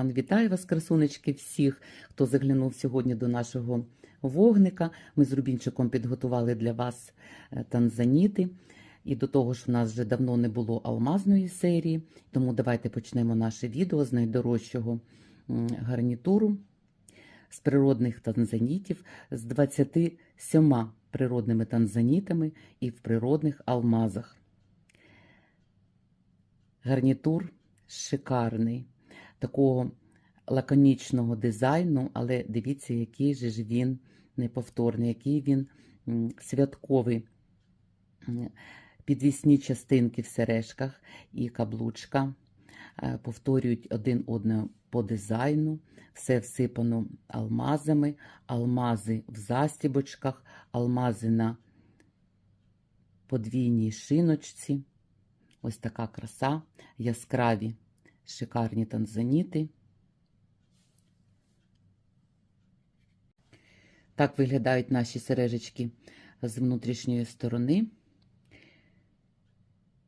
Гурман вітає вас, красунечки, всіх, хто заглянув сьогодні до нашого вогника. Ми з Рубінчиком підготували для вас е, танзаніти. І до того ж, в нас вже давно не було алмазної серії, тому давайте почнемо наше відео з найдорожчого гарнітуру з природних танзанітів з 27 природними танзанітами і в природних алмазах. Гарнітур шикарний, такого лаконічного дизайну, але дивіться, який же ж він неповторний, який він святковий. Підвісні частинки в сережках і каблучка е, повторюють один одного по дизайну, все всипано алмазами, алмази в застібочках, алмази на подвійній шиночці. Ось така краса, яскраві, шикарні танзаніти. Так виглядають наші сережечки з внутрішньої сторони.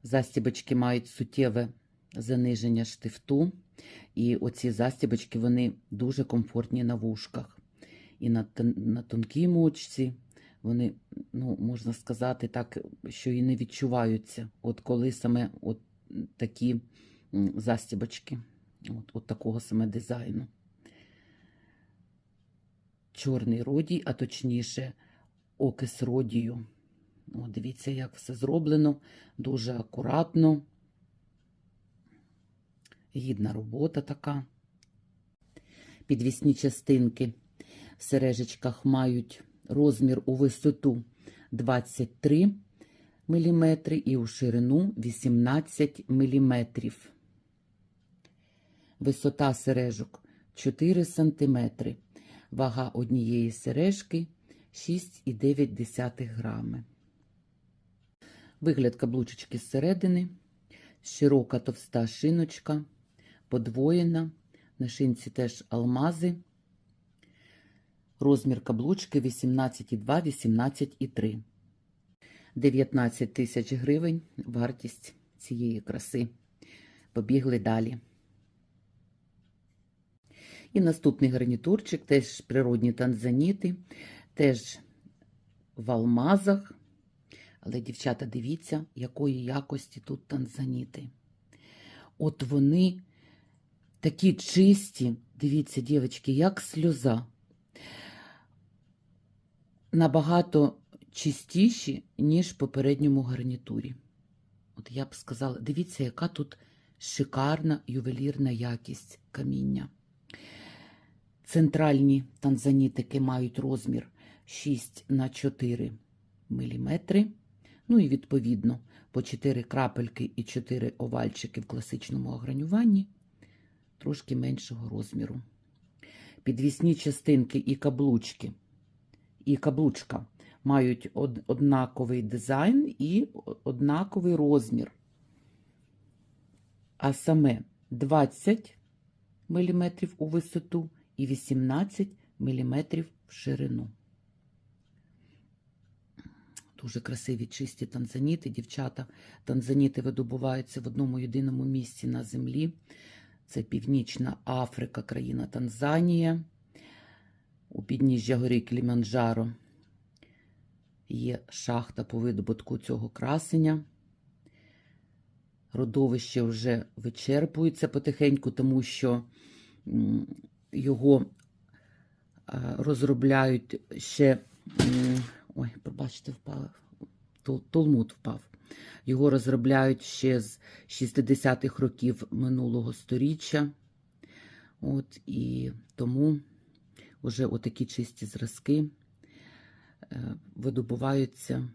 Застібочки мають суттєве заниження штифту, і оці застібочки вони дуже комфортні на вушках. І на, на тонкій мочці вони, ну, можна сказати, так, що і не відчуваються, от коли саме от такі застібочки, от, от такого саме дизайну. Чорний родій, а точніше, окис родію. О, дивіться, як все зроблено, дуже акуратно. Гідна робота така. Підвісні частинки в сережечках мають розмір у висоту 23 мм і у ширину 18 мм. Висота сережок 4 см. Вага однієї сережки 6,9 грами. Вигляд каблучечки зсередини, широка товста шиночка, подвоєна, на шинці теж алмази. Розмір каблучки 18,2, 18,3. 19 тисяч гривень вартість цієї краси. Побігли далі. І наступний гарнітурчик, теж природні танзаніти, теж в алмазах. Але, дівчата, дивіться, якої якості тут танзаніти. От вони такі чисті, дивіться, дівчатки, як сльоза. Набагато чистіші, ніж в попередньому гарнітурі. От я б сказала, дивіться, яка тут шикарна ювелірна якість каміння. Центральні танзанітики мають розмір 6 на 4 мм. Ну і відповідно по 4 крапельки і 4 овальчики в класичному огранюванні трошки меншого розміру. Підвісні частинки і каблучки, і каблучка мають однаковий дизайн і однаковий розмір. А саме 20 мм у висоту і 18 мм в ширину. Дуже красиві чисті танзаніти, дівчата. Танзаніти видобуваються в одному єдиному місці на землі. Це Північна Африка, країна Танзанія. У підніжжя гори Кіліманджаро є шахта по видобутку цього красення. Родовище вже вичерпується потихеньку, тому що його розробляють ще. Ой, пробачте, впав. Тол- Толмуд впав. Його розробляють ще з 60-х років минулого сторіччя. От, і тому вже отакі чисті зразки е, видобуваються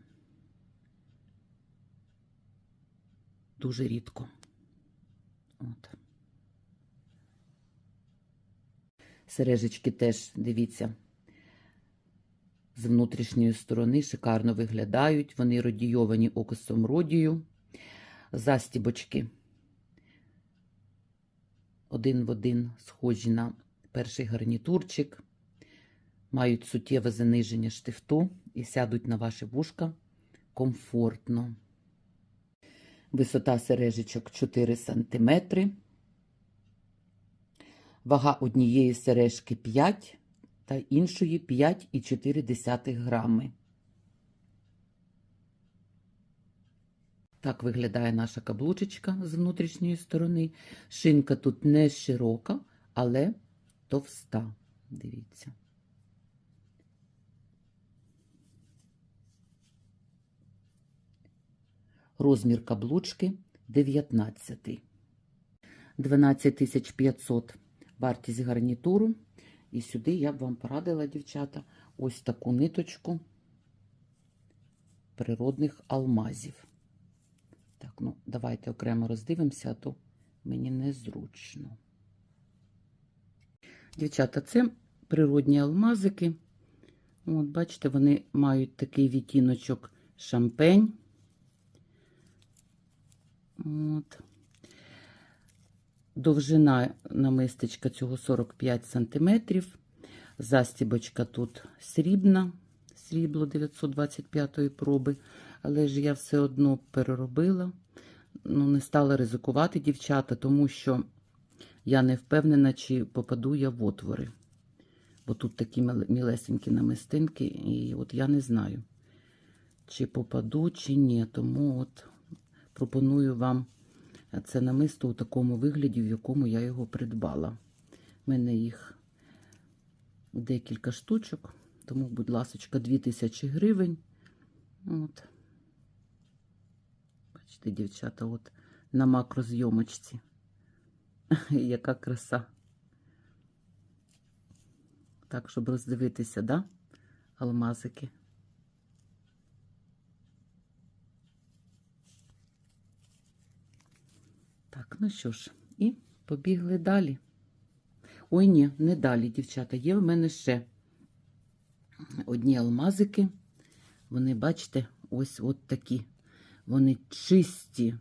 дуже рідко. От. Сережечки теж, дивіться, з внутрішньої сторони шикарно виглядають. Вони радійовані окисом родію. Застібочки один в один схожі на перший гарнітурчик. Мають суттєве заниження штифту і сядуть на ваше вушка комфортно. Висота сережечок 4 см. Вага однієї сережки 5 та іншої 5,4 грами. Так виглядає наша каблучечка з внутрішньої сторони. Шинка тут не широка, але товста. Дивіться. Розмір каблучки 19. 12500 вартість гарнітуру. І сюди я б вам порадила, дівчата, ось таку ниточку природних алмазів. Так, ну, давайте окремо роздивимося, а то мені незручно. Дівчата, це природні алмазики. От, бачите, вони мають такий відтіночок шампень. От. Довжина намистечка цього 45 см. Застібочка тут срібна, срібло 925 проби, але ж я все одно переробила. Ну, не стала ризикувати, дівчата, тому що я не впевнена, чи попаду я в отвори. Бо тут такі мілесенькі намистинки, і от я не знаю, чи попаду, чи ні. Тому от пропоную вам це намисто у такому вигляді, в якому я його придбала. У мене їх декілька штучок, тому, будь ласка, 2000 гривень. От. Бачите, дівчата, от на макрозйомочці. Яка краса. Так, щоб роздивитися, да? Алмазики. Так, ну що ж, і побігли далі. Ой, ні, не далі, дівчата. Є в мене ще одні алмазики. Вони, бачите, ось от такі. Вони чисті,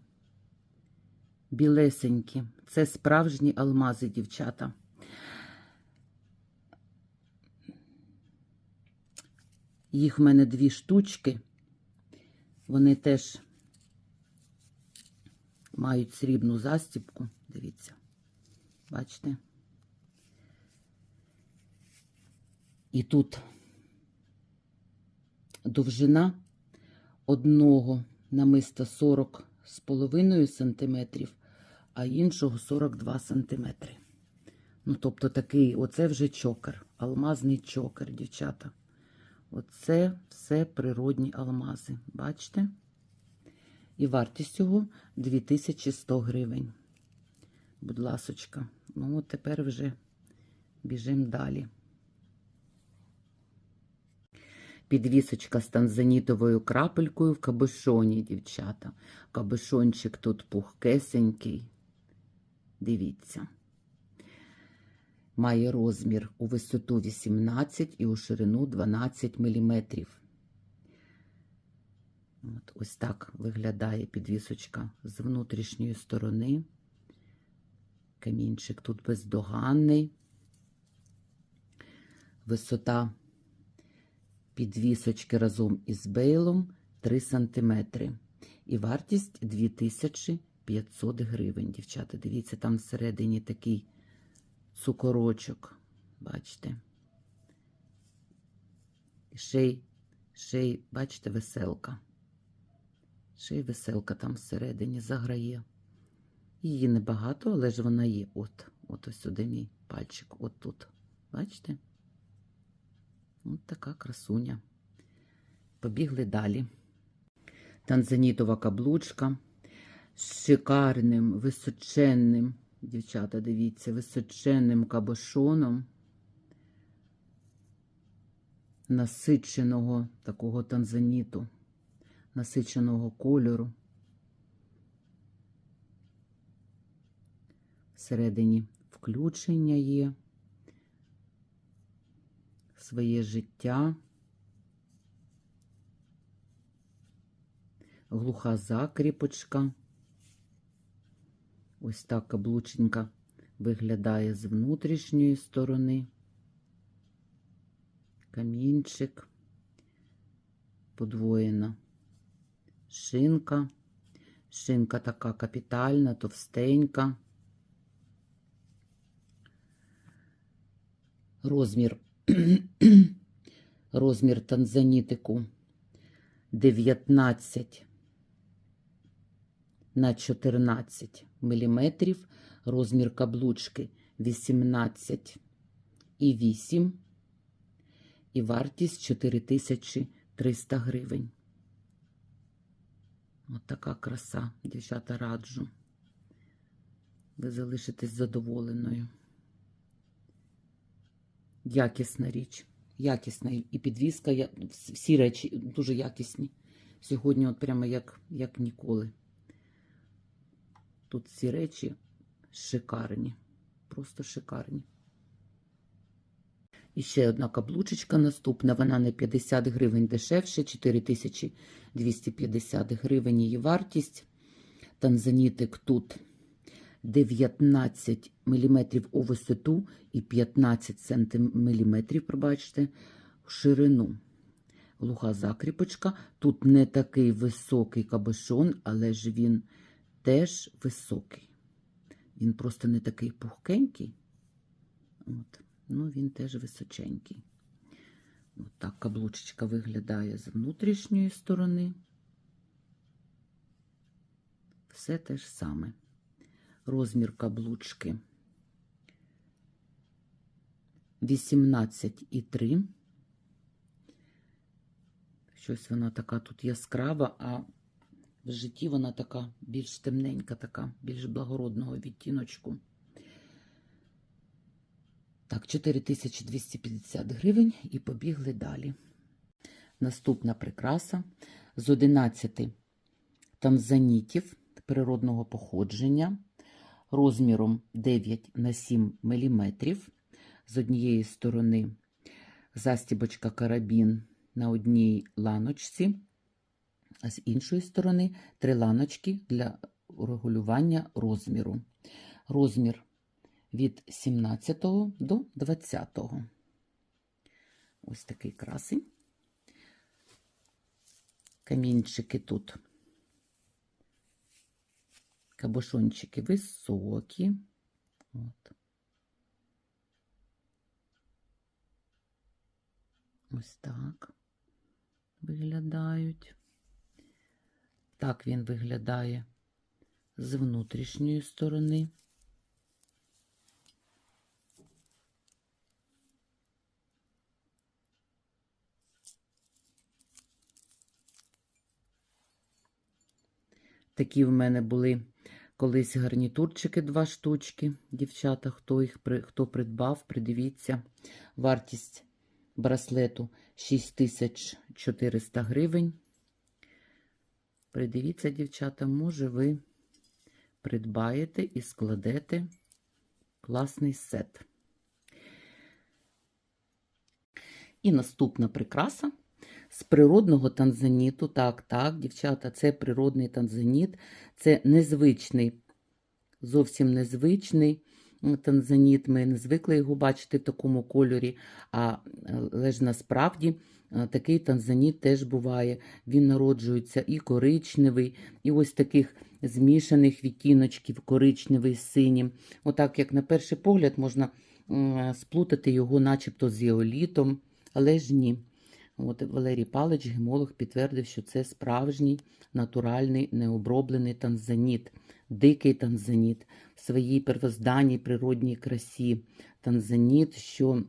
білесенькі. Це справжні алмази, дівчата. Їх в мене дві штучки. Вони теж мають срібну застібку. Дивіться, бачите? І тут довжина одного намиста 40 з половиною сантиметрів, а іншого 42 сантиметри. Ну, тобто такий, оце вже чокер, алмазний чокер, дівчата. Оце все природні алмази. Бачите? І вартість його 2100 гривень. Будь ласочка. Ну, от тепер вже біжимо далі. Підвісочка з танзанітовою крапелькою в кабушоні, дівчата. Кабушончик тут пухкесенький. Дивіться. Має розмір у висоту 18 і у ширину 12 мм. От, Ось так виглядає підвісочка з внутрішньої сторони. Камінчик тут бездоганний. Висота підвісочки разом із бейлом 3 см. І вартість 2500 гривень. Дівчата, дивіться, там всередині такий цукорочок. Бачите? Ще й, ще й, бачите, веселка. Ще й веселка там всередині заграє. Її небагато, але ж вона є. От, от ось сюди мій пальчик, от тут. Бачите? От така красуня. Побігли далі. Танзанітова каблучка з шикарним, височенним, дівчата, дивіться, височенним кабошоном насиченого такого танзаніту, насиченого кольору. Всередині включення є своє життя, глуха закріпочка. Ось так каблученька виглядає з внутрішньої сторони. Камінчик, подвоєна шинка. Шинка така капітальна, товстенька. розмір, розмір танзанітику 19 на 14 міліметрів, розмір каблучки 18 і 8 і вартість 4300 гривень. От така краса, дівчата, раджу. Ви залишитесь задоволеною. Якісна річ. Якісна і підвіска, я- всі речі дуже якісні. Сьогодні, от прямо як, як ніколи. Тут всі речі шикарні, просто шикарні. І ще одна каблучечка наступна, вона не 50 гривень дешевше, 4250 гривень її вартість. Танзанітик тут 19 мм у висоту і 15 см, пробачте, в ширину. Глуха закріпочка. Тут не такий високий кабошон, але ж він теж високий. Він просто не такий пухкенький. От. Ну, він теж височенький. От так каблучечка виглядає з внутрішньої сторони. Все те ж саме. Розмір каблучки 18,3. Щось вона така тут яскрава, а в житті вона така більш темненька, така, більш благородного відтіночку. Так, 4250 гривень і побігли далі. Наступна прикраса з 11 танзанітів природного походження розміром 9 на 7 мм. З однієї сторони застібочка карабін на одній ланочці, а з іншої сторони три ланочки для регулювання розміру. Розмір від 17 до 20. Ось такий красень. Камінчики тут. Кабошончики високі. От. Ось так виглядають. Так він виглядає з внутрішньої сторони. Такі в мене були колись гарнітурчики, два штучки. Дівчата, хто їх хто придбав, придивіться. Вартість браслету 6400 гривень. Придивіться, дівчата, може, ви придбаєте і складете класний сет. І наступна прикраса з природного танзаніту. Так, так, дівчата, це природний танзаніт, це незвичний, зовсім незвичний танзаніт. Ми не звикли його бачити в такому кольорі, е, але ж насправді е, такий танзаніт теж буває. Він народжується і коричневий, і ось таких змішаних відтіночків, коричневий з синім. Отак, як на перший погляд, можна сплутати його начебто з еолітом, але ж ні. От Валерій Палич, гемолог, підтвердив, що це справжній натуральний необроблений танзаніт, дикий танзаніт в своїй первозданній природній красі. Танзаніт, що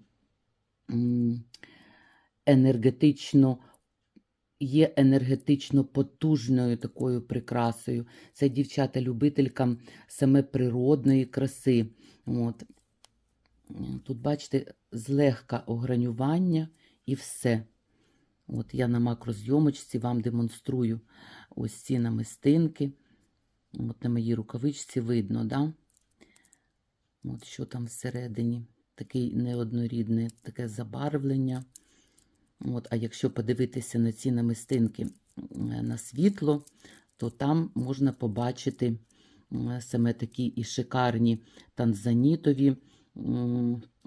енергетично є енергетично потужною такою прикрасою. Це дівчата-любителькам саме природної краси. От. Тут, бачите, злегка огранювання і все. От я на макрозйомочці вам демонструю ось ці намистинки. От на моїй рукавичці видно, да? От що там всередині. Такий неоднорідне таке забарвлення. От, а якщо подивитися на ці намистинки е, на світло, то там можна побачити е, саме такі і шикарні танзанітові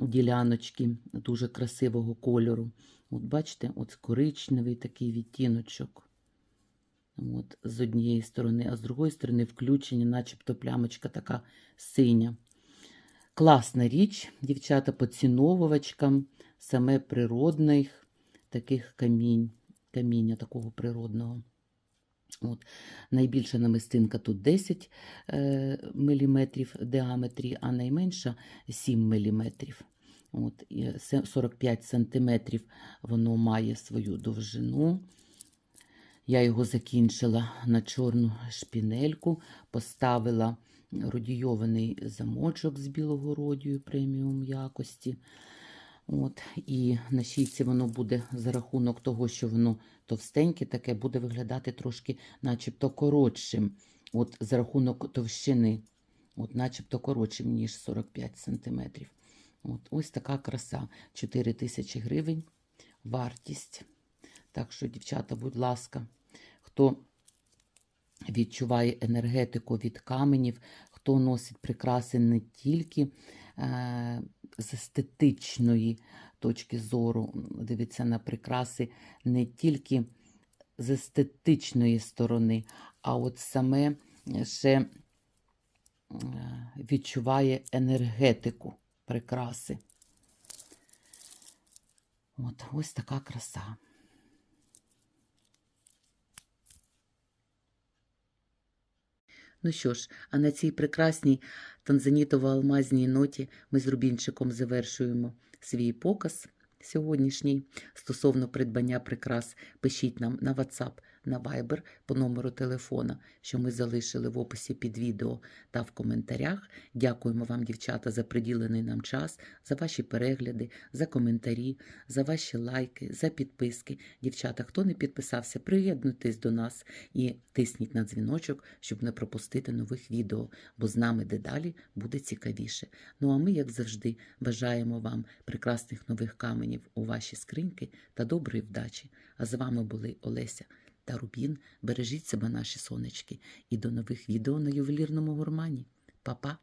діляночки дуже красивого кольору. От бачите, от коричневий такий відтіночок. От, з однієї сторони, а з другої сторони включення, начебто плямочка така синя. Класна річ, дівчата, поціновувачкам саме природних таких камінь, каміння такого природного. От. Найбільша намистинка тут 10 е, мм в діаметрі, а найменша 7 мм. От, 45 см воно має свою довжину. Я його закінчила на чорну шпінельку, поставила родійований замочок з білого родію преміум якості. От, і на шийці воно буде за рахунок того, що воно товстеньке, таке буде виглядати трошки начебто коротшим. От, за рахунок товщини, от, начебто коротшим, ніж 45 см. От, ось така краса. 4 тисячі гривень вартість. Так що, дівчата, будь ласка, хто відчуває енергетику від каменів, хто носить прикраси не тільки е, з естетичної точки зору, дивиться на прикраси не тільки з естетичної сторони, а от саме е, ще е, відчуває енергетику прикраси. От, ось така краса. Ну що ж, а на цій прекрасній танзанітово-алмазній ноті ми з Рубінчиком завершуємо свій показ сьогоднішній. Стосовно придбання прикрас, пишіть нам на WhatsApp, на Viber по номеру телефона, що ми залишили в описі під відео та в коментарях. Дякуємо вам, дівчата, за приділений нам час, за ваші перегляди, за коментарі, за ваші лайки, за підписки. Дівчата, хто не підписався, приєднуйтесь до нас і тисніть на дзвіночок, щоб не пропустити нових відео, бо з нами дедалі буде цікавіше. Ну а ми, як завжди, бажаємо вам прекрасних нових каменів у ваші скриньки та доброї вдачі. А з вами були Олеся та Рубін. Бережіть себе, наші сонечки, і до нових відео на ювелірному гурмані. Па-па!